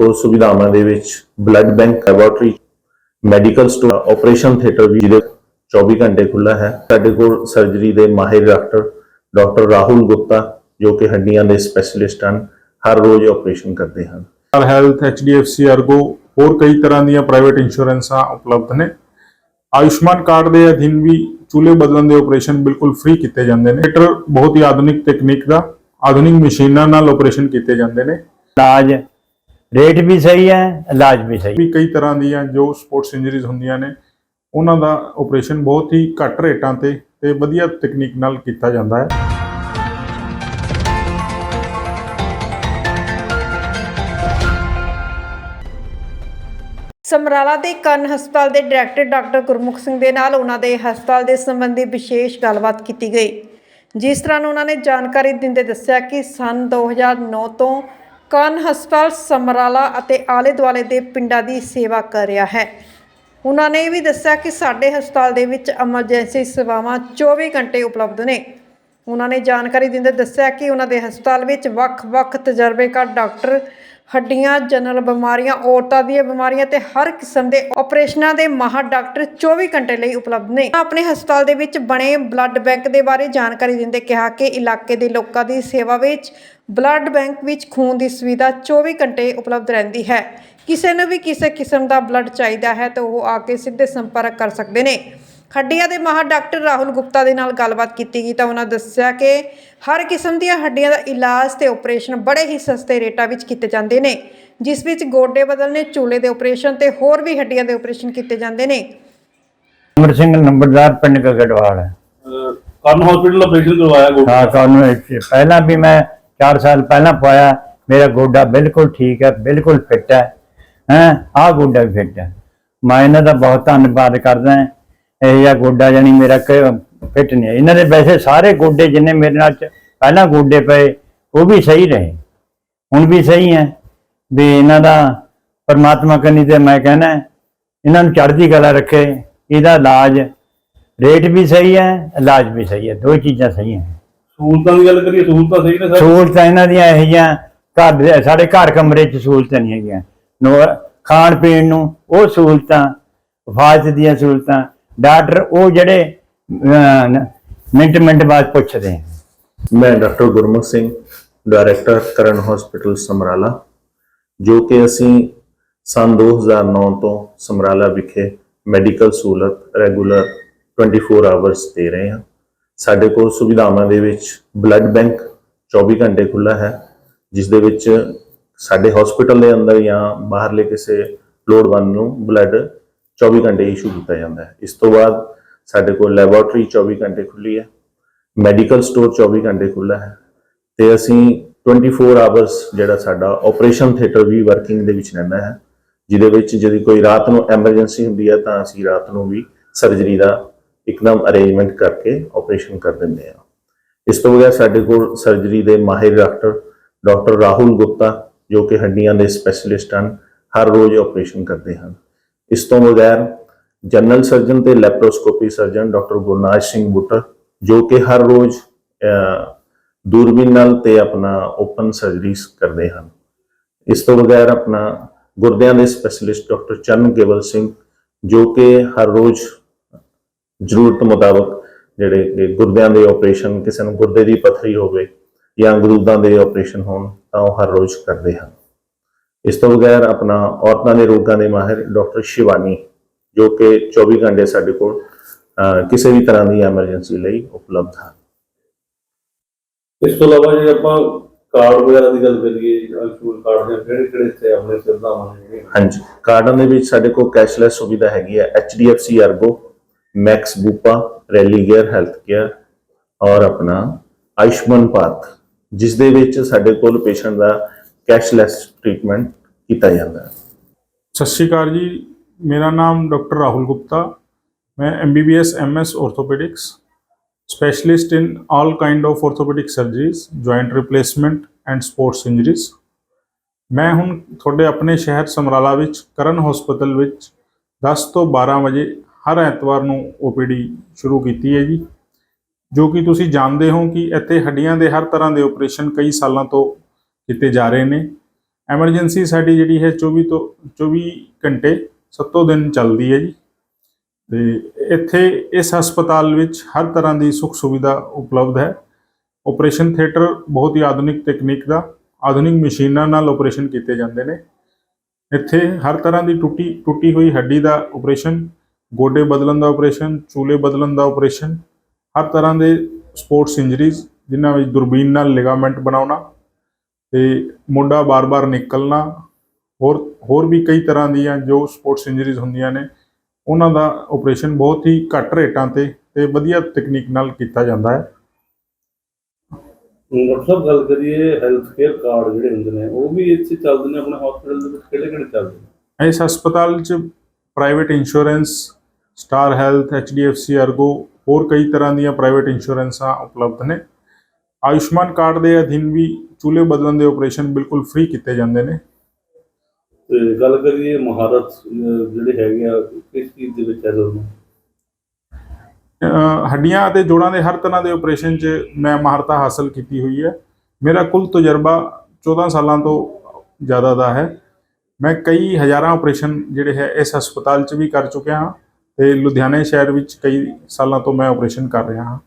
ਹੋਰ ਸੁਵਿਧਾਵਾਂ ਦੇ ਵਿੱਚ blood bank laboratory medical store operation theatre ਵੀ ਜਿਹਦੇ 24 ਘੰਟੇ ਖੁੱਲਾ ਹੈ। ਸਾਡੇ ਕੋਲ ਸਰਜਰੀ ਦੇ ਮਾਹਿਰ ਡਾਕਟਰ ਡਾਕਟਰ ਰਾਹੁਲ ਗੁਪਤਾ ਜੋ ਕਿ ਹੱਡੀਆਂ ਦੇ ਸਪੈਸ਼ਲਿਸਟ ਹਨ ਹਰ ਰੋਜ਼ ਆਪਰੇਸ਼ਨ ਕਰਦੇ ਹਨ। ਸਟਾਰ ਹੈਲਥ ਐਚਡੀਐਫਸੀ ਅਰਗੋ ਹੋਰ ਕਈ ਤਰ੍ਹਾਂ ਦੀਆਂ ਪ੍ਰਾਈਵੇਟ ਇੰਸ਼ੋਰੈਂਸਾਂ ਉਪਲਬਧ ਨੇ। ਆਯੁਸ਼ਮਾਨ ਕਾਰਡ ਦੇ ਅਧੀਨ ਵੀ ਚੂਲੇ ਬਦਲਣ ਦੇ ਆਪਰੇਸ਼ਨ ਬਿਲਕੁਲ ਫ੍ਰੀ ਕੀਤੇ ਜਾਂਦੇ ਨੇ। ਥੀਏਟਰ ਬਹੁਤ ਹੀ ਆਧੁਨਿਕ ਤਕਨੀਕ ਦਾ ਆਧੁਨਿਕ ਮਸ਼ੀਨਾਂ ਨਾਲ ਆਪਰੇਸ਼ਨ ਕੀਤੇ ਜਾਂਦੇ ਨੇ। ਇਲਾਜ ਰੇਟ ਵੀ ਸਹੀ ਹੈ ਇਲਾਜ ਵੀ ਸਹੀ ਵੀ ਕਈ ਤਰ੍ਹਾਂ ਦੀਆਂ ਜੋ ਸਪੋਰਟਸ ਇੰਜਰੀਜ਼ ਹੁੰਦੀਆਂ ਨੇ ਉਹਨਾਂ ਦਾ ਆਪਰੇਸ਼ਨ ਬਹੁਤ ਹੀ ਘੱਟ ਰੇਟਾਂ ਤੇ ਤੇ ਵਧੀਆ ਤਕਨੀਕ ਨਾਲ ਕੀਤਾ ਜਾਂਦਾ ਹੈ। ਸਮਰਾਲਾ ਦੇ ਕੰਨ ਹਸਪਤਾਲ ਦੇ ਡਾਇਰੈਕਟਰ ਡਾਕਟਰ ਗੁਰਮੁਖ ਸਿੰਘ ਦੇ ਨਾਲ ਉਹਨਾਂ ਦੇ ਹਸਪਤਾਲ ਦੇ ਸੰਬੰਧੀ ਵਿਸ਼ੇਸ਼ ਗੱਲਬਾਤ ਕੀਤੀ ਗਈ। ਜਿਸ ਤਰ੍ਹਾਂ ਉਹਨਾਂ ਨੇ ਜਾਣਕਾਰੀ ਦਿੰਦੇ ਦੱਸਿਆ ਕਿ ਸਨ 2009 ਤੋਂ ਕਰਨ ਹਸਪਤਾਲ ਸਮਰਾਲਾ ਅਤੇ ਆਲੇ ਦੁਆਲੇ ਦੇ ਪਿੰਡਾਂ ਦੀ ਸੇਵਾ ਕਰ ਰਿਹਾ ਹੈ। ਉਹਨਾਂ ਨੇ ਇਹ ਵੀ ਦੱਸਿਆ ਕਿ ਸਾਡੇ ਹਸਪਤਾਲ ਦੇ ਵਿੱਚ ਐਮਰਜੈਂਸੀ ਸੇਵਾਵਾਂ 24 ਘੰਟੇ ਉਪਲਬਧ ਨੇ। ਉਹਨਾਂ ਨੇ ਜਾਣਕਾਰੀ ਦਿੰਦੇ ਦੱਸਿਆ ਕਿ ਉਹਨਾਂ ਦੇ ਹਸਪਤਾਲ ਵਿੱਚ ਵੱਖ-ਵੱਖ ਤਜਰਬੇਕਾਰ ਡਾਕਟਰ ਹੱਡੀਆਂ, ਜਨਰਲ ਬਿਮਾਰੀਆਂ, ਔਰਤਾਂ ਦੀਆਂ ਬਿਮਾਰੀਆਂ ਤੇ ਹਰ ਕਿਸਮ ਦੇ ਆਪਰੇਸ਼ਨਾਂ ਦੇ ਮਾਹਰ ਡਾਕਟਰ 24 ਘੰਟੇ ਲਈ ਉਪਲਬਧ ਨੇ। ਆਪਣੇ ਹਸਪਤਾਲ ਦੇ ਵਿੱਚ ਬਣੇ ਬਲੱਡ ਬੈਂਕ ਦੇ ਬਾਰੇ ਜਾਣਕਾਰੀ ਦਿੰਦੇ ਕਿਹਾ ਕਿ ਇਲਾਕੇ ਦੇ ਲੋਕਾਂ ਦੀ ਸੇਵਾ ਵਿੱਚ ਬਲੱਡ ਬੈਂਕ ਵਿੱਚ ਖੂਨ ਦੀ ਸੁਵਿਧਾ 24 ਘੰਟੇ ਉਪਲਬਧ ਰਹਿੰਦੀ ਹੈ। ਕਿਸੇ ਨੂੰ ਵੀ ਕਿਸੇ ਕਿਸਮ ਦਾ ਬਲੱਡ ਚਾਹੀਦਾ ਹੈ ਤਾਂ ਉਹ ਆ ਕੇ ਸਿੱਧੇ ਸੰਪਰਕ ਕਰ ਸਕਦੇ ਨੇ। ਹੱਡੀਆਂ ਦੇ ਮਾਹਰ ਡਾਕਟਰ ਰਾਹੁਲ ਗੁਪਤਾ ਦੇ ਨਾਲ ਗੱਲਬਾਤ ਕੀਤੀ ਗਈ ਤਾਂ ਉਹਨਾਂ ਦੱਸਿਆ ਕਿ ਹਰ ਕਿਸਮ ਦੀਆਂ ਹੱਡੀਆਂ ਦਾ ਇਲਾਜ ਤੇ ਆਪਰੇਸ਼ਨ ਬੜੇ ਹੀ ਸਸਤੇ ਰੇਟਾਂ ਵਿੱਚ ਕੀਤੇ ਜਾਂਦੇ ਨੇ ਜਿਸ ਵਿੱਚ ਗੋਡੇ ਬਦਲਨੇ ਚੂਲੇ ਦੇ ਆਪਰੇਸ਼ਨ ਤੇ ਹੋਰ ਵੀ ਹੱਡੀਆਂ ਦੇ ਆਪਰੇਸ਼ਨ ਕੀਤੇ ਜਾਂਦੇ ਨੇ। ਅਮਰ ਸਿੰਘ ਨੰਬਰਦਾਰ ਪਿੰਡ ਗਗੜਵਾਲ। ਹੈ ਕਰਨ ਹਸਪੀਟਲ ਆਪਰੇਸ਼ਨ ਕਰਵਾਇਆ ਗੋਡਾ? ਹਾਂ ਕਾਨੂੰ ਪਹਿਲਾਂ ਵੀ ਮੈਂ 4 ਸਾਲ ਪਹਿਲਾਂ ਪਾਇਆ ਮੇਰਾ ਗੋਡਾ ਬਿਲਕੁਲ ਠੀਕ ਹੈ ਬਿਲਕੁਲ ਫਿੱਟ ਹੈ ਹੈ ਆਹ ਗੋਡਾ ਵੀ ਫਿੱਟ ਹੈ। ਮੈਂ ਇਹਨਾਂ ਦਾ ਬਹੁਤ ਧੰਨਵਾਦ ਕਰਦਾ ਹਾਂ। ਇਹ ਜਿਹਾ ਗੋਡਾ ਜਾਨੀ ਮੇਰਾ ਫਿੱਟ ਨਹੀਂ ਇਹਨਾਂ ਦੇ ਵੈਸੇ ਸਾਰੇ ਗੋਡੇ ਜਿੰਨੇ ਮੇਰੇ ਨਾਲ ਪਹਿਲਾਂ ਗੋਡੇ ਪਏ ਉਹ ਵੀ ਸਹੀ ਰਹੇ। ਹੁਣ ਵੀ ਸਹੀ ਹੈ। ਵੀ ਇਹਨਾਂ ਦਾ ਪਰਮਾਤਮਾ ਕਰਨੀ ਤੇ ਮੈਂ ਕਹਿੰਦਾ ਇਹਨਾਂ ਨੂੰ ਚੜ੍ਹਦੀ ਕਲਾ ਰੱਖੇ ਇਹਦਾ ਇਲਾਜ ਰੇਟ ਵੀ ਸਹੀ ਹੈ ਇਲਾਜ ਵੀ ਸਹੀ ਹੈ। ਦੋ ਚੀਜ਼ਾਂ ਸਹੀ ਹੈ ਸਹੂਲਤਾਂ ਦੀ ਗੱਲ ਕਰੀਏ ਸਹੂਲਤਾਂ ਸਹੀ ਨੇ ਸਰ? ਸਹੂਲਤਾਂ ਇਹਨਾਂ ਦੀਆਂ ਇਹੋ ਜਿਹੀਆਂ ਘਰ ਸਾਡੇ ਘਰ ਕਮਰੇ 'ਚ ਸਹੂਲਤਾਂ ਨਹੀਂ ਹੈਗੀਆਂ। ਖਾਣ ਪੀਣ ਨੂੰ ਉਹ ਸਹੂਲਤਾਂ ਹਿਫਾਜ਼ਤ ਦੀਆਂ ਸਹੂਲਤਾਂ ਡਾਕਟਰ ਉਹ ਜਿਹੜੇ ਮਿੰਟ ਮਿੰਟ ਬਾਅਦ ਪੁੱਛਦੇ ਆ। ਮੈਂ doctor Gurmukh Singh, director Karan hospital Samrala, ਜੋ ਕਿ ਅਸੀਂ ਸਨ 2009 ਤੋਂ ਸਮਰਾਲਾ ਵਿਖੇ ਮੈਡੀਕਲ ਸਹੂਲਤ ਰੈਗੂਲਰ 24 ਆਵਰਸ ਦੇ ਰਹੇ ਹਾਂ। ਸਾਡੇ ਕੋਲ ਸੁਵਿਧਾਵਾਂ ਦੇ ਵਿੱਚ ਬਲੱਡ ਬੈਂਕ 24 ਘੰਟੇ ਖੁੱਲਾ ਹੈ, ਜਿਸ ਦੇ ਵਿੱਚ ਸਾਡੇ ਹਸਪੀਟਲ ਦੇ ਅੰਦਰ ਜਾਂ ਬਾਹਰਲੇ ਕਿਸੇ ਲੋੜਵੰਦ ਨੂੰ ਬਲੱਡ 24 ਘੰਟੇ ਇਸ਼ੂ ਕੀਤਾ ਜਾਂਦਾ ਹੈ। ਇਸ ਤੋਂ ਬਾਅਦ ਸਾਡੇ ਕੋਲ ਲੈਬੋਰੇਟਰੀ 24 ਘੰਟੇ ਖੁੱਲੀ ਹੈ, ਮੈਡੀਕਲ ਸਟੋਰ 24 ਘੰਟੇ ਖੁੱਲਾ ਹੈ ਤੇ ਅਸੀਂ 24 ਆਵਰਸ ਜਿਹੜਾ ਸਾਡਾ ਆਪਰੇਸ਼ਨ ਥੀਏਟਰ ਵੀ ਵਰਕਿੰਗ ਦੇ ਵਿੱਚ ਰਹਿੰਦਾ ਹੈ, ਜਿਹਦੇ ਵਿੱਚ ਜਦੋਂ ਕੋਈ ਰਾਤ ਨੂੰ ਐਮਰਜੈਂਸੀ ਹੁੰਦੀ ਹੈ ਤਾਂ ਅਸੀਂ ਰਾਤ ਨੂੰ ਵੀ ਸਰਜਰੀ ਦਾ ਇੱਕਦਮ ਅਰੇਂਜਮੈਂਟ ਕਰਕੇ ਆਪਰੇਸ਼ਨ ਕਰ ਦਿੰਦੇ ਹਾਂ। ਇਸ ਤੋਂ ਬਗੈਰ ਸਾਡੇ ਕੋਲ ਸਰਜਰੀ ਦੇ ਮਾਹਿਰ ਡਾਕਟਰ ਡਾਕਟਰ ਰਾਹੁਲ ਗੁਪਤਾ ਜੋ ਕਿ ਹੱਡੀਆਂ ਦੇ ਸਪੈਸ਼ਲਿਸਟ ਹਨ, ਹਰ ਰੋਜ਼ ਆਪਰੇਸ਼ਨ ਕਰਦੇ ਹਨ। ਇਸ ਤੋਂ ਬਗੈਰ ਜਨਰਲ ਸਰਜਨ ਤੇ laparoscopy surgeon doctor Gurnaj Singh Buttar ਜੋ ਕਿ ਹਰ ਰੋਜ਼ ਅਹ, ਦੂਰਬੀਨ ਨਾਲ ਤੇ ਆਪਣਾ ਓਪਨ ਸਰਜਰੀਜ਼ ਕਰਦੇ ਹਨ। ਇਸ ਤੋਂ ਬਗੈਰ ਆਪਣਾ ਗੁਰਦਿਆਂ ਦੇ ਸਪੈਸ਼ਲਿਸਟ ਡਾਕਟਰ ਚਰਨ ਕੇਵਲ ਸਿੰਘ ਜੋ ਕਿ ਹਰ ਰੋਜ਼ ਜ਼ਰੂਰਤ ਮੁਤਾਬਕ ਜਿਹੜੇ ਕਿ ਗੁਰਦਿਆਂ ਦੇ ਆਪਰੇਸ਼ਨ ਕਿਸੇ ਨੂੰ ਗੁਰਦੇ ਦੀ ਪੱਥਰੀ ਹੋਵੇ ਜਾਂ ਗਰੂਦਾਂ ਦੇ ਆਪਰੇਸ਼ਨ ਹੋਣ ਤਾਂ ਉਹ ਹਰ ਰੋਜ਼ ਕਰਦੇ ਹਨ। ਇਸ ਤੋਂ ਬਗੈਰ ਆਪਣਾ ਔਰਤਾਂ ਦੇ ਰੋਗਾਂ ਦੇ ਮਾਹਿਰ ਡਾਕਟਰ ਸ਼ਿਵਾਨੀ ਜੋ ਕਿ 24 ਘੰਟੇ ਸਾਡੇ ਕੋਲ ਕਿਸੇ ਵੀ ਤਰ੍ਹਾਂ ਦੀ ਐਮਰਜੈਂਸੀ ਲਈ ਉਪਲਬਧ ਹਨ। ਇਸ ਤੋਂ ਇਲਾਵਾ ਜੇ ਆਪਾਂ ਕਾਰਡ ਵਗੈਰਾ ਦੀ ਗੱਲ ਕਰੀਏ ਆਯੁਸ਼ਮਾਨ ਕਾਰਡ ਦੇ ਕਿਹੜੇ ਕਿਹੜੇ ਇੱਥੇ ਆਪਣੇ ਸੁਵਿਧਾਵਾਂ ਨੇ ਹਾਂਜੀ ਕਾਰਡਾਂ ਦੇ ਵਿੱਚ ਸਾਡੇ ਕੋਲ ਕੈਸ਼ਲੈਸ ਸੁਵਿਧਾ ਹੈਗੀ ਹੈ HDFC Ergo Max Bupa Religare health care ਔਰ ਆਪਣਾ ਆਯੁਸ਼ਮਾਨ ਭਾਰਤ ਜਿਸ ਦੇ ਵਿੱਚ ਸਾਡੇ ਕੋਲ ਪੇਸ਼ੈਂਟ ਦਾ ਕੈਸ਼ਲੈਸ ਟ੍ਰੀਟਮੈਂਟ ਕੀਤਾ ਜਾਂਦਾ ਹੈ। ਸਤਿ ਸ਼੍ਰੀ ਅਕਾਲ ਜੀ। ਮੇਰਾ ਨਾਮ ਡਾਕਟਰ ਰਾਹੁਲ ਗੁਪਤਾ। ਮੈਂ MBBS, MS orthopaedics specialist in all kind of orthopedic surgeries, joint replacement and sports injuries ਮੈਂ ਹੁਣ ਤੁਹਾਡੇ ਆਪਣੇ ਸ਼ਹਿਰ ਸਮਰਾਲਾ ਵਿੱਚ, ਕਰਨ ਹਸਪਤਾਲ ਵਿੱਚ 10 ਤੋਂ 12 ਵਜੇ ਹਰ ਐਤਵਾਰ ਨੂੰ OPD ਸ਼ੁਰੂ ਕੀਤੀ ਹੈ ਜੀ। ਜੋ ਕਿ ਤੁਸੀਂ ਜਾਣਦੇ ਹੋ ਕਿ ਇੱਥੇ ਹੱਡੀਆਂ ਦੇ ਹਰ ਤਰ੍ਹਾਂ ਦੇ ਆਪਰੇਸ਼ਨ ਕਈ ਸਾਲਾਂ ਤੋਂ ਕੀਤੇ ਜਾ ਰਹੇ ਨੇ। ਐਮਰਜੈਂਸੀ ਸਾਡੀ ਜਿਹੜੀ ਹੈ 24 ਤੋਂ 24 ਘੰਟੇ ਸੱਤੋਂ ਦਿਨ ਚੱਲਦੀ ਹੈ ਜੀ। ਤੇ ਇੱਥੇ ਇਸ ਹਸਪਤਾਲ ਵਿੱਚ ਹਰ ਤਰ੍ਹਾਂ ਦੀ ਸੁੱਖ ਸੁਵਿਧਾ ਉਪਲਬਧ ਹੈ। ਆਪਰੇਸ਼ਨ ਥੀਏਟਰ ਬਹੁਤ ਹੀ ਆਧੁਨਿਕ ਤਕਨੀਕ ਦਾ, ਆਧੁਨਿਕ ਮਸ਼ੀਨਾਂ ਨਾਲ ਆਪਰੇਸ਼ਨ ਕੀਤੇ ਜਾਂਦੇ ਨੇ। ਇੱਥੇ ਹਰ ਤਰ੍ਹਾਂ ਦੀ ਟੁੱਟੀ ਟੁੱਟੀ ਹੋਈ ਹੱਡੀ ਦਾ ਆਪਰੇਸ਼ਨ ਗੋਡੇ ਬਦਲਣ ਦਾ ਆਪਰੇਸ਼ਨ ਚੂਲੇ ਬਦਲਣ ਦਾ ਆਪਰੇਸ਼ਨ ਹਰ ਤਰ੍ਹਾਂ ਦੇ ਸਪੋਰਟਸ ਇੰਜਰੀਜ਼ ਜਿਨ੍ਹਾਂ ਵਿੱਚ ਦੁਰਬੀਨ ਨਾਲ ਲਿਗਾਮੈਂਟ ਬਣਾਉਣਾ ਤੇ ਮੋਢਾ ਬਾਰ-ਬਾਰ ਨਿਕਲਣਾ ਹੋਰ ਹੋਰ ਵੀ ਕਈ ਤਰ੍ਹਾਂ ਦੀਆਂ ਜੋ ਸਪੋਰਟਸ ਇੰਜਰੀਜ਼ ਹੁੰਦੀਆਂ ਨੇ ਉਹਨਾਂ ਦਾ ਆਪਰੇਸ਼ਨ ਬਹੁਤ ਹੀ ਘੱਟ ਰੇਟਾਂ ਤੇ ਤੇ ਵਧੀਆ ਤਕਨੀਕ ਨਾਲ ਕੀਤਾ ਜਾਂਦਾ ਹੈ। ਸਾਹਿਬ ਗੱਲ ਕਰੀਏ ਹੈਲਥ ਕੇਅਰ ਕਾਰਡ ਜਿਹੜੇ ਹੁੰਦੇ ਨੇ ਉਹ ਵੀ ਇੱਥੇ ਚੱਲਦੇ ਨੇ ਆਪਣੇ ਹਸਪੀਟਲ ਦੇ ਵਿੱਚ ਕਿਹੜੇ ਕਿਹੜੇ ਚੱਲਦੇ ਨੇ? ਇਸ ਹਸਪਤਾਲ 'ਚ private insurance star health HDFC Ergo ਹੋਰ ਕਈ ਤਰ੍ਹਾਂ ਦੀਆਂ ਪ੍ਰਾਈਵੇਟ ਇੰਸ਼ੋਰੈਂਸਾਂ ਉਪਲਬਧ ਨੇ। ਆਯੁਸ਼ਮਾਨ ਕਾਰਡ ਦੇ ਅਧੀਨ ਵੀ ਚੂਲੇ ਬਦਲਣ ਦੇ ਆਪਰੇਸ਼ਨ ਬਿਲਕੁਲ ਫ੍ਰੀ ਕੀਤੇ ਜਾਂਦੇ ਨੇ। ਤੇ ਗੱਲ ਕਰੀਏ ਮਹਾਰਤ ਜਿਹੜੇ ਹੈਗੇ ਆ ਕਿਸ ਚੀਜ਼ ਦੇ ਵਿੱਚ ਹੈ ਦੋਨੋਂ ਹੱਡੀਆਂ ਅਤੇ ਜੋੜਾਂ ਦੇ ਹਰ ਤਰ੍ਹਾਂ ਦੇ ਆਪਰੇਸ਼ਨ 'ਚ ਮੈਂ ਮਹਾਰਤਾ ਹਾਸਲ ਕੀਤੀ ਹੋਈ ਹੈ। ਮੇਰਾ ਕੁੱਲ ਤਜਰਬਾ 14 ਸਾਲਾਂ ਤੋਂ ਜ਼ਿਆਦਾ ਦਾ ਹੈ। ਮੈਂ ਕਈ ਹਜ਼ਾਰਾਂ ਆਪਰੇਸ਼ਨ ਜਿਹੜੇ ਹੈ ਇਸ ਹਸਪਤਾਲ 'ਚ ਵੀ ਕਰ ਚੁੱਕਿਆ ਹਾਂ ਤੇ ਲੁਧਿਆਣੇ ਸ਼ਹਿਰ ਵਿੱਚ ਕਈ ਸਾਲਾਂ ਤੋਂ ਮੈਂ ਆਪਰੇਸ਼ਨ ਕਰ ਰਿਹਾ ਹਾਂ।